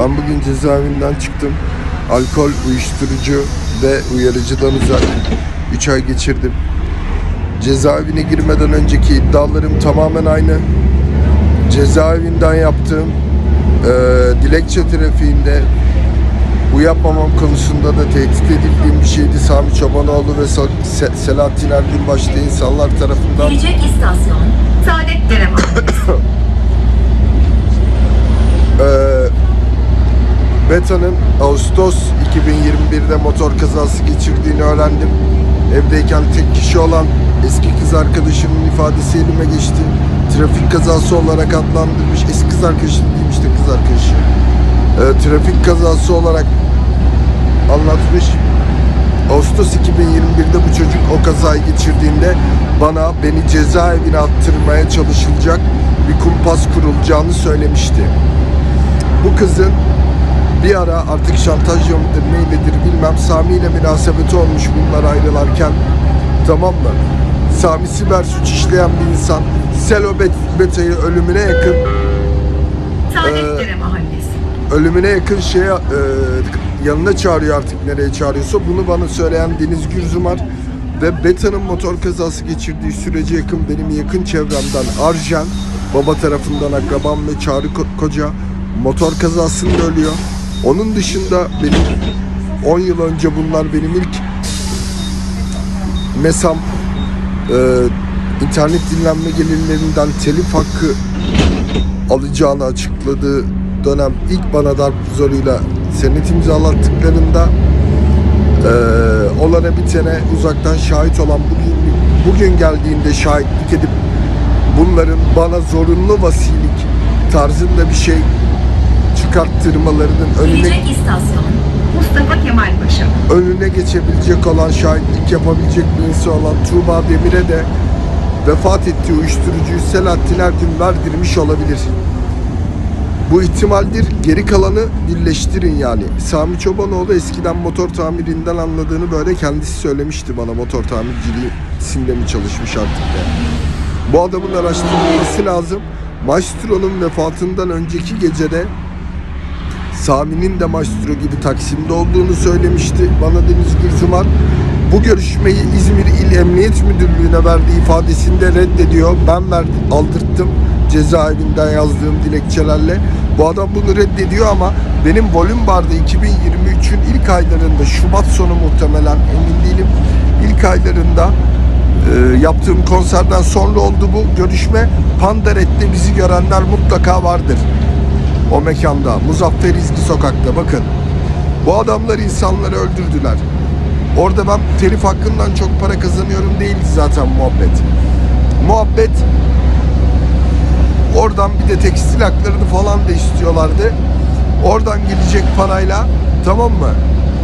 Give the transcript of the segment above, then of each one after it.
Ben bugün cezaevinden çıktım. Alkol, uyuşturucu ve uyarıcıdan uzak 3 ay geçirdim. Cezaevine girmeden önceki iddialarım tamamen aynı. Cezaevinden yaptığım eee, dilekçe trafiğinde bu yapmamam konusunda da tehdit edildiğim bir şeydi. Sami Çobanoğlu ve Se- Selahattin Ergün başta insanlar tarafından Gelecek istasyon Saadetdere Mahallesi. Ee, Beta'nın Ağustos 2021'de motor kazası geçirdiğini öğrendim. Evdeyken tek kişi olan eski kız arkadaşımın ifadesi elime geçti. Trafik kazası olarak adlandırmış. Eski kız arkadaşı değilmiş de kız arkadaşı. Ee, trafik kazası olarak anlatmış. Ağustos 2021'de bu çocuk o kazayı geçirdiğinde bana beni cezaevine attırmaya çalışılacak bir kumpas kurulacağını söylemişti. Bu kızın bir ara artık şantaj mıdır neyledir bilmem Sami ile münasebeti olmuş bunlar ayrılarken tamam mı? Sami siber suç işleyen bir insan Selo Bet- Beta'yı ölümüne yakın Saadetdere Mahallesi. ölümüne yakın şeye e, yanına çağırıyor artık nereye çağırıyorsa bunu bana söyleyen Deniz Gürzumar ve Beta'nın motor kazası geçirdiği sürece yakın benim yakın çevremden Arjen baba tarafından akrabam ve Çağrı Ko- Koca motor kazasında ölüyor. Onun dışında benim 10 yıl önce bunlar benim ilk mesam e, internet dinlenme gelirlerinden telif hakkı alacağını açıkladığı dönem ilk bana darp zoruyla senet imzalattıklarında eee olana bitene uzaktan şahit olan bugün, bugün geldiğinde şahitlik edip bunların bana zorunlu vasilik tarzında bir şey çıkarttırmalarının önüne Gelecek istasyon Mustafa Kemal Paşa. önüne geçebilecek olan, şahitlik yapabilecek bir insan olan Tuğba Demir'e de vefat ettiği uyuşturucuyu Selahattin Ergün verdirmiş olabilir. Bu ihtimaldir. Geri kalanı birleştirin yani. Sami Çobanoğlu eskiden motor tamirinden anladığını böyle kendisi söylemişti bana motor tamirciliğinde mi çalışmış artık de. Bu adamın araştırılması lazım. Maestro'nun vefatından önceki gecede Sami'nin de maestro gibi Taksim'de olduğunu söylemişti bana Deniz Gürzumar. Bu görüşmeyi İzmir İl Emniyet Müdürlüğü'ne verdiği ifadesinde reddediyor. Ben verdim, aldırttım cezaevinden yazdığım dilekçelerle. Bu adam bunu reddediyor ama benim volüm barda 2023'ün ilk aylarında Şubat sonu muhtemelen emin değilim. İlk aylarında e, yaptığım konserden sonra oldu bu görüşme. Pandaret'te bizi görenler mutlaka vardır o mekanda. Muzaffer İzgi sokakta bakın. Bu adamlar insanları öldürdüler. Orada ben telif hakkından çok para kazanıyorum değildi zaten muhabbet. Muhabbet oradan bir de tekstil haklarını falan da istiyorlardı. Oradan gelecek parayla tamam mı?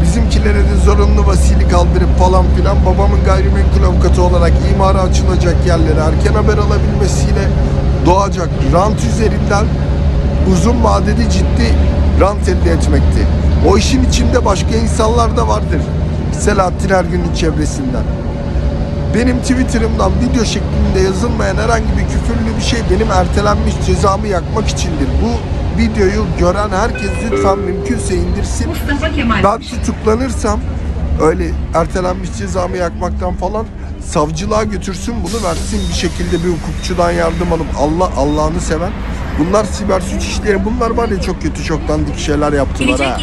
Bizimkilere de zorunlu vasili kaldırıp falan filan babamın gayrimenkul avukatı olarak imara açılacak yerlere erken haber alabilmesiyle doğacak rant üzerinden uzun vadede ciddi rant elde etmekti. O işin içinde başka insanlar da vardır. Selahattin Ergün'ün çevresinden. Benim Twitter'ımdan video şeklinde yazılmayan herhangi bir küfürlü bir şey benim ertelenmiş cezamı yakmak içindir. Bu videoyu gören herkes lütfen mümkünse indirsin. Ben tutuklanırsam öyle ertelenmiş cezamı yakmaktan falan savcılığa götürsün bunu versin bir şekilde bir hukukçudan yardım alıp Allah Allah'ını seven bunlar siber suç işleyen bunlar var ya çok kötü çok dandik şeyler yaptılar ha.